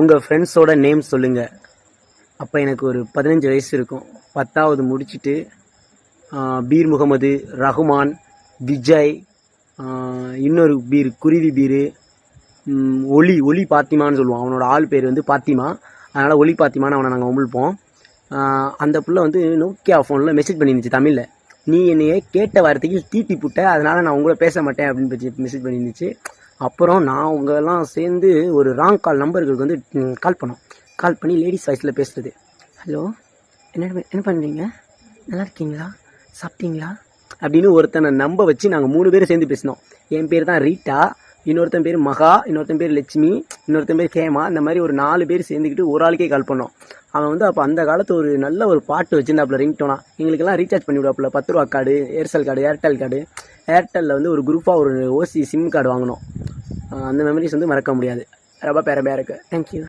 உங்கள் ஃப்ரெண்ட்ஸோட நேம் சொல்லுங்கள் அப்போ எனக்கு ஒரு பதினஞ்சு வயசு இருக்கும். பத்தாவது முடிச்சுட்டு பீர் முகமது ரகுமான் விஜய் இன்னொரு பீர் குருவி பீரு ஒளி ஒளி பாத்திமான்னு சொல்லுவான் அவனோட ஆள் பேர் வந்து பாத்திமா. அதனால் ஒளி பாத்திமான்னு அவனை நாங்கள் உமிழ்ப்போம். அந்த புள்ள வந்து நோக்கியா ஃபோனில் மெசேஜ் பண்ணியிருந்துச்சு தமிழில். நீ என்னைய கேட்ட வார்த்தைக்கு தீட்டி புட்ட அதனால் நான் உங்களை பேச மாட்டேன் அப்படின்னு மெசேஜ் பண்ணியிருந்துச்சு அப்புறம் நான் உங்கெல்லாம் சேர்ந்து ஒரு ராங் கால் நம்பர்களுக்கு வந்து கால் பண்ணோம். கால் பண்ணி லேடிஸ் வாய்ஸில் பேசுறது. ஹலோ என்ன என்ன பண்ணுறீங்க நல்லா இருக்கீங்களா? சாப்பிட்டீங்களா? அப்படின்னு ஒருத்தனை நம்ப வச்சு நாங்கள் மூணு பேரும் சேர்ந்து பேசினோம். என் பேர் தான் ரீட்டா இன்னொருத்தன் பேர் மகா இன்னொருத்தன் பேர் லட்சுமி இன்னொருத்தன் பேர் கேமா இந்த மாதிரி ஒரு நாலு பேர் சேர்ந்துக்கிட்டு ஒரு ஆளுக்கே கால் பண்ணோம். அவன் வந்து அப்போ அந்த காலத்து ஒரு நல்ல ஒரு பாட்டு வச்சிருந்தாப்புல ரிங்டோனா. எங்களுக்கெல்லாம் ரீசார்ஜ் பண்ணி விடுவாப்புல பத்து ரூபா card Aircel card Airtel card ஏர்டெல்லில் வந்து ஒரு குரூப்பாக ஒரு ஓசி சிம் கார்டு வாங்கினோம். அந்த மெமரிஸ் வந்து மறக்க முடியாது. ரொம்ப பேர பேருக்கு தேங்க்யூ